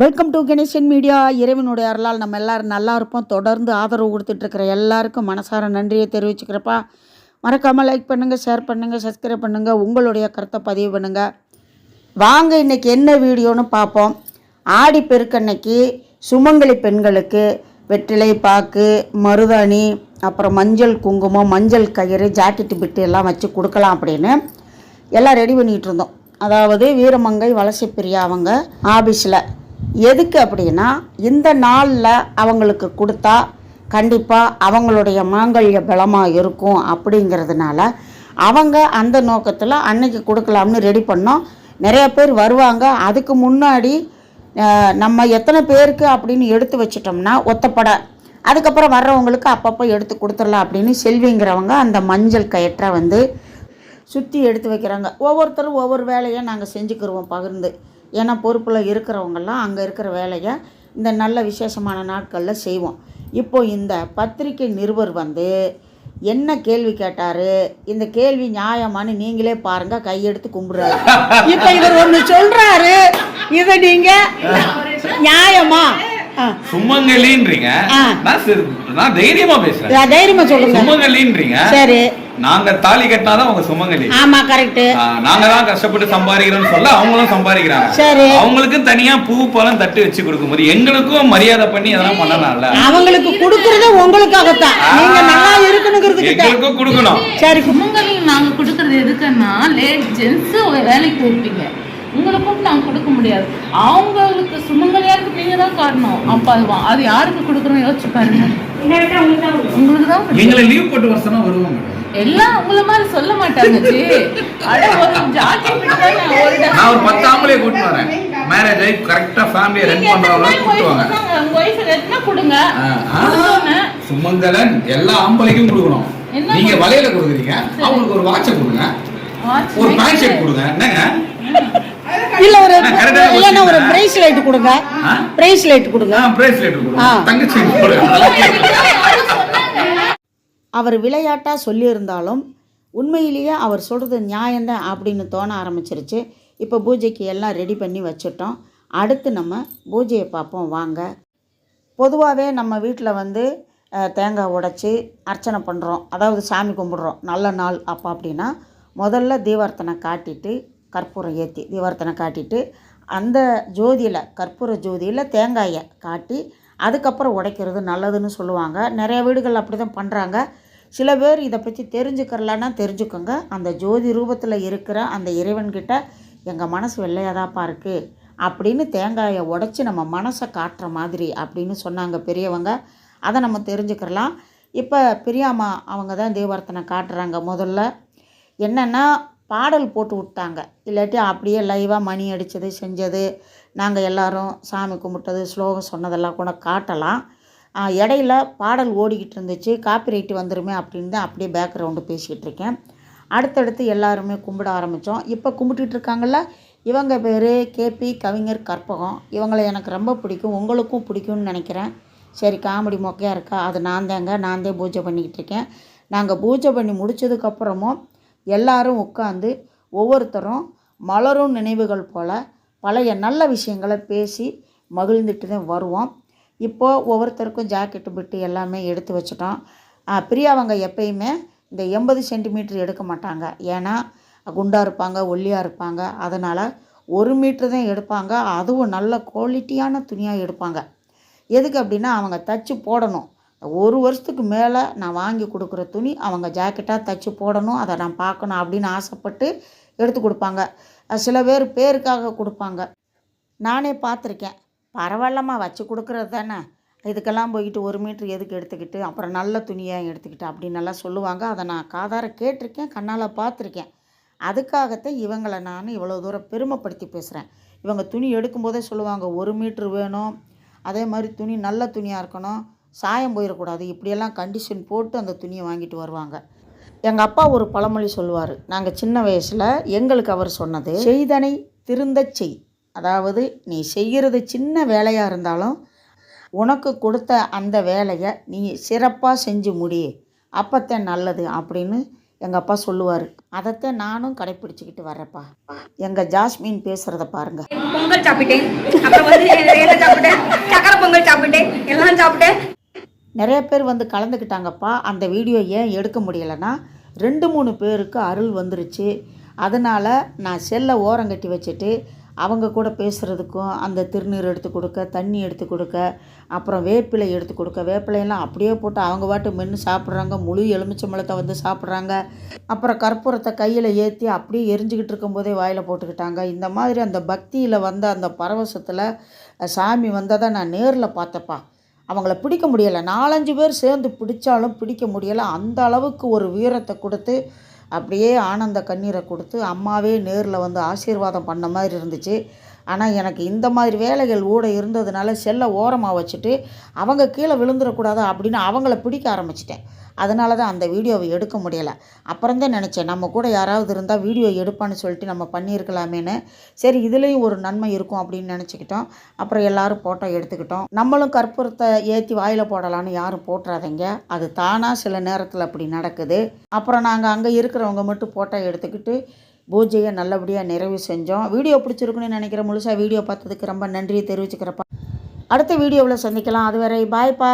Welcome to Ganesan media இறைவனுடைய அருளால் நம்ம எல்லாரும் நல்லா இருப்போம். தொடர்ந்து ஆதரவு கொடுத்துட்ருக்கிற எல்லாருக்கும் மனசார நன்றியை தெரிவிச்சுக்கிறப்பா. மறக்காமல் லைக் பண்ணுங்கள் ஷேர் பண்ணுங்கள் சப்ஸ்கிரைப் பண்ணுங்கள் உங்களுடைய கருத்தை பதிவு பண்ணுங்கள் வாங்க இன்றைக்கி என்ன வீடியோன்னு பார்ப்போம். ஆடி பெருக்கன்னைக்கு சுமங்கலி பெண்களுக்கு வெற்றிலை பாக்கு மருதாணி அப்புறம் மஞ்சள் குங்குமம் மஞ்சள் கயிறு ஜாக்கெட்டு பிட்டு எல்லாம் வச்சு கொடுக்கலாம் அப்படின்னு எல்லாம் ரெடி பண்ணிகிட்டு இருந்தோம். அதாவது வீரமங்கை வலசை பிரியா அவங்க ஆஃபீஸில் எதுக்கு அப்படின்னா இந்த நாளில் அவங்களுக்கு கொடுத்தா கண்டிப்பாக அவங்களுடைய மாங்கல்ய பலமாக இருக்கும் அப்படிங்கிறதுனால அவங்க அந்த நோக்கத்தில் அன்னைக்கு கொடுக்கலாம்னு ரெடி பண்ணோம். நிறைய பேர் வருவாங்க. அதுக்கு முன்னாடி நம்ம எத்தனை பேருக்கு அப்படின்னு எடுத்து வச்சிட்டோம்னா ஒத்தப்படை. அதுக்கப்புறம் வர்றவங்களுக்கு அப்பப்போ எடுத்து கொடுத்துடலாம் அப்படின்னு செல்விங்கிறவங்க அந்த மஞ்சள் கயிற்றை வந்து சுற்றி எடுத்து வைக்கிறாங்க. ஒவ்வொருத்தரும் ஒவ்வொரு வேலையை நாங்கள் செஞ்சுக்கிருவோம் பகிர்ந்து. ஏன்னா பொறுப்பில் இருக்கிறவங்கெல்லாம் அங்கே இருக்கிற வேலையை இந்த நல்ல விசேஷமான நாட்களில் செய்வோம். இப்போ இந்த பத்திரிகை நிருபர் வந்து என்ன கேள்வி கேட்டார்? இந்த கேள்வி நியாயமானு நீங்களே பாருங்க கையெடுத்து கும்பிடுறாரு. இப்போ இவர் ஒன்று சொல்கிறாரு இதை நீங்கள் நியாயமா? சுமங்கலின்றீங்க. நான் தைரியமா பேசுறேன். தைரியமாக சொல்லுங்க. சுமங்கலின்றீங்க சரி. நாங்க தாலி கட்டினாதான் அவங்க சுமங்கலி. ஆமாம் கரெக்டு நாங்க தான் கஷ்டப்பட்டு சம்பாதிக்கிறோம்னு சொல்ல அவங்களும் சம்பாதிக்கிறாங்க. சரி. அவங்களுக்கும் தனியா பூ பழம் தட்டு வச்சு கொடுக்கும்போது எங்களுக்கும் மரியாதை பண்ணி அதெல்லாம் பண்ணலாம்ல. அவங்களுக்கு கொடுக்கறது உங்களுக்காகத்தான். நீங்க நல்லா இருக்கணுங்கிறதுக்கு தான். எங்களுக்கும் கொடுக்கணும். சரி சுமங்கலியும் நாங்க கொடுக்கறது எதுக்குன்னா லேட் ஜென்ஸ் வேலைக்கு போயிருப்பீங்க. உங்களுக்கும் நாங்க கொடுக்க முடியாது. அவங்களுக்கு சுமங்கலியா இருக்கு நீங்க தான் காரணம். அப்ப அது வா- அது யாருக்கு கொடுக்கணும் யோசிச்சு பாருங்க. உங்களுக்கு தான். எங்களை லீவ் போட்டு வருஷமா வருவாங்க எல்லாம் உங்கள மாதிரி சொல்ல மாட்டாங்க ஜி. அட ஒரு ஜாக்கெட் நான் ஒரு பத்து ஆம்பளை கூட்டு வரேன். மேரேஜ் ஆகி கரெக்டா ஃபேமிலியை ரன் பண்றவங்க நாள் கூட்டு wife வாங்க. இருந்தாங்க? உங்க wife எத்தனை கொடுங்க? சுமங்கலன் எல்லா ஆம்பளைக்கும் கொடுக்கணும். என்ன நீங்க? வலையில கொடுக்குறீங்க. அவங்களுக்கு ஒரு வாட்சை கொடுங்க. ஒரு. பேண்ட் ஷர்ட் கொடுங்க. என்னங்க? இல்ல ஒரு இல்லைன்னா ஒரு. பிரேஸ்லெட் கொடுங்க? பிரேஸ்லெட் கொடுங்க. பிரேஸ்லெட். கொடுங்க. தங்கச்சி அவர் விளையாட்டாக சொல்லியிருந்தாலும் உண்மையிலேயே அவர் சொல்கிறது நியாயம்தான் அப்படின்னு தோண ஆரம்பிச்சிருச்சு. இப்போ பூஜைக்கு எல்லாம் ரெடி பண்ணி வச்சுட்டோம். அடுத்து நம்ம பூஜையை பார்ப்போம். வாங்க. பொதுவாகவே நம்ம வீட்டில் வந்து தேங்காய் உடைச்சி அர்ச்சனை பண்ணுறோம் அதாவது சாமி கும்பிடுறோம். நல்ல நாள் அப்போ அப்படின்னா முதல்ல தீவார்த்தனை காட்டிட்டு கற்பூரம் ஏற்றி தீவர்த்தனை காட்டிட்டு அந்த ஜோதியில் கற்பூர ஜோதியில் தேங்காயை காட்டி அதுக்கப்புறம் உடைக்கிறது நல்லதுன்னு சொல்லுவாங்க. நிறைய வீடுகள் அப்படி தான் பண்ணுறாங்க சில பேர் இதை பற்றி தெரிஞ்சுக்கிறலன்னா தெரிஞ்சுக்கோங்க. அந்த ஜோதி ரூபத்தில் இருக்கிற அந்த இறைவன்கிட்ட எங்கள் மனசு வெள்ளையாதாப்பா இருக்குது அப்படின்னு தேங்காயை உடைச்சி நம்ம மனசை காட்டுற மாதிரி அப்படின்னு சொன்னாங்க பெரியவங்க. அதை நம்ம தெரிஞ்சுக்கிறலாம். இப்போ பெரியாமா அவங்க தான் தீபார்த்தனை காட்டுறாங்க முதல்ல. என்னென்னா பாடல் போட்டு விட்டாங்க. இல்லாட்டி அப்படியே லைவாக மணி அடித்தது செஞ்சது நாங்கள் எல்லோரும் சாமி கும்பிட்டது ஸ்லோகம் சொன்னதெல்லாம் கூட காட்டலாம். இடையில பாடல் ஓடிக்கிட்டு இருந்துச்சு. காப்பிரைட்டு வந்துருமே அப்படின்னு தான் அப்படியே பேக்ரவுண்டு பேசிக்கிட்டு இருக்கேன். அடுத்தடுத்து எல்லாருமே கும்பிட ஆரம்பித்தோம் இப்போ கும்பிட்டுட்டு இருக்காங்கல்ல இவங்க பேர் கேபி கவிஞர் கற்பகம். இவங்களை எனக்கு ரொம்ப பிடிக்கும். உங்களுக்கும் பிடிக்கும்னு நினைக்கிறேன். சரி காமெடி மொக்கையாக இருக்கா? அது நான் தாங்க. நான் தான் பூஜை பண்ணிக்கிட்டு இருக்கேன். நாங்கள் பூஜை பண்ணி முடிச்சதுக்கப்புறமும் எல்லாரும் உட்காந்து ஒவ்வொருத்தரும் மலரும் நினைவுகள் போல் பழைய நல்ல விஷயங்களை பேசி மகிழ்ந்துட்டு தான் வருவோம். இப்போது ஒவ்வொருத்தருக்கும் ஜாக்கெட்டு பிட்டு எல்லாமே எடுத்து வச்சிட்டோம். பிரியாவங்க எப்பயுமே இந்த எண்பது சென்டிமீட்டர் எடுக்க மாட்டாங்க. ஏன்னா குண்டாக இருப்பாங்க ஒல்லியாக இருப்பாங்க. அதனால் ஒரு மீட்ரு தான் எடுப்பாங்க. அதுவும் நல்ல குவாலிட்டியான துணியாக எடுப்பாங்க. எதுக்கு அப்படின்னா அவங்க தச்சு போடணும். ஒரு வருஷத்துக்கு மேலே நான் வாங்கி கொடுக்குற துணி அவங்க ஜாக்கெட்டாக தைச்சி போடணும் அதை நான் பார்க்கணும் அப்படின்னு ஆசைப்பட்டு எடுத்து கொடுப்பாங்க. சில பேர் பேருக்காக கொடுப்பாங்க. நானே பார்த்துருக்கேன். பரவாயில்லம்மா வச்சு கொடுக்குறது தானே. இதுக்கெல்லாம் போய்கிட்டு ஒரு மீட்ரு எதுக்கு எடுத்துக்கிட்டு அப்புறம் நல்ல துணியாக எடுத்துக்கிட்டு அப்படின்னு எல்லாம் சொல்லுவாங்க. அதை நான் காதார கேட்டிருக்கேன் கண்ணால் பார்த்துருக்கேன். அதுக்காகத்தான் இவங்களை நான் இவ்வளோ தூரம் பெருமைப்படுத்தி பேசுகிறேன் இவங்க துணி எடுக்கும்போதே சொல்லுவாங்க ஒரு மீட்ரு வேணும். அதே மாதிரி துணி நல்ல துணியாக இருக்கணும். சாயம் போயிடக்கூடாது. இப்படியெல்லாம் கண்டிஷன் போட்டு அந்த துணியை வாங்கிட்டு வருவாங்க. எங்கள் அப்பா ஒரு பழமொழி சொல்லுவார். நாங்கள் சின்ன வயசில் எங்களுக்கு அவர் சொன்னது செய்தனை திருந்தச் செய். அதாவது நீ செய்கிறது சின்ன வேலையாக இருந்தாலும் உனக்கு கொடுத்த அந்த வேலையை நீ சிறப்பாக செஞ்சு முடி. அப்போத்தான் நல்லது. அப்படின்னு எங்கள் அப்பா சொல்லுவார். அதைத்தான் நானும் கடைப்பிடிச்சிக்கிட்டு வர்றேப்பா எங்கள் ஜாஸ்மின் பேசுகிறத பாருங்கள் பொங்கல் சாப்பிட்டேன். அப்புறம் வந்து சாப்பிட்டேன். சக்கரை பொங்கல் சாப்பிட்டேன். எல்லாம் சாப்பிட்டேன். நிறைய பேர் வந்து கலந்துக்கிட்டாங்கப்பா. அந்த வீடியோ ஏன் எடுக்க முடியலைன்னா ரெண்டு மூணு பேருக்கு அருள் வந்துருச்சு. அதனால் நான் செல்லை ஓரங்கட்டி வச்சுட்டு அவங்க கூட பேசுகிறதுக்கும் அந்த திருநீர் எடுத்து கொடுக்க தண்ணி எடுத்து கொடுக்க அப்புறம் வேப்பிலை எடுத்து கொடுக்க வேப்பிலையெல்லாம் அப்படியே போட்டு அவங்க பாட்டு மென்று சாப்பிட்றாங்க. முழு எலுமிச்சம்பழத்தை வந்து சாப்பிட்றாங்க. அப்புறம் கற்பூரத்தை கையில் ஏற்றி அப்படியே எரிஞ்சுக்கிட்டு இருக்கும்போதே வாயில் போட்டுக்கிட்டாங்க. இந்த மாதிரி அந்த பக்தியில் வந்த அந்த பரவசத்தில் சாமி வந்ததை நான் நேரில் பார்த்தப்பா. அவங்கள பிடிக்க முடியலை. நாலஞ்சு பேர் சேர்ந்து பிடிச்சாலும் பிடிக்க முடியலை. அந்த அளவுக்கு ஒரு வீரத்தை கொடுத்து அப்படியே ஆனந்த கண்ணீரை கொடுத்து அம்மாவே நேரில் வந்து ஆசீர்வாதம் பண்ண மாதிரி இருந்துச்சு. ஆனால் எனக்கு இந்த மாதிரி வேலைகள் கூட இருந்ததுனால செல்லை ஓரமாக வச்சுட்டு அவங்க கீழே விழுந்துடக்கூடாது அப்படின்னு அவங்கள பிடிக்க ஆரம்பிச்சிட்டேன். அதனால தான் அந்த வீடியோவை எடுக்க முடியலை. அப்புறம் தான் நினச்சேன் நம்ம கூட யாராவது இருந்தால் வீடியோ எடுப்பான்னு சொல்லிட்டு நம்ம பண்ணியிருக்கலாமேன்னு. சரி இதுலேயும் ஒரு நன்மை இருக்கும் அப்படின்னு நினச்சிக்கிட்டோம். அப்புறம் எல்லோரும் ஃபோட்டோ எடுத்துக்கிட்டோம். நம்மளும் கற்பூரத்தை ஏற்றி வாயில் போடலான்னு யாரும் போட்டுறாதீங்க. அது தானாக சில நேரத்தில் அப்படி நடக்குது. அப்புறம் நாங்கள் அங்கே இருக்கிறவங்க மட்டும் ஃபோட்டோ எடுத்துக்கிட்டு பூஜையை நல்லபடியாக நிறைவு செஞ்சோம். வீடியோ பிடிச்சிருக்குன்னு நினைக்கிறேன் முழுசாக வீடியோ பார்த்ததுக்கு ரொம்ப நன்றியை தெரிவிச்சுக்கிறப்பா. அடுத்த வீடியோவில் சந்திக்கலாம். அதுவரை பாய்ப்பா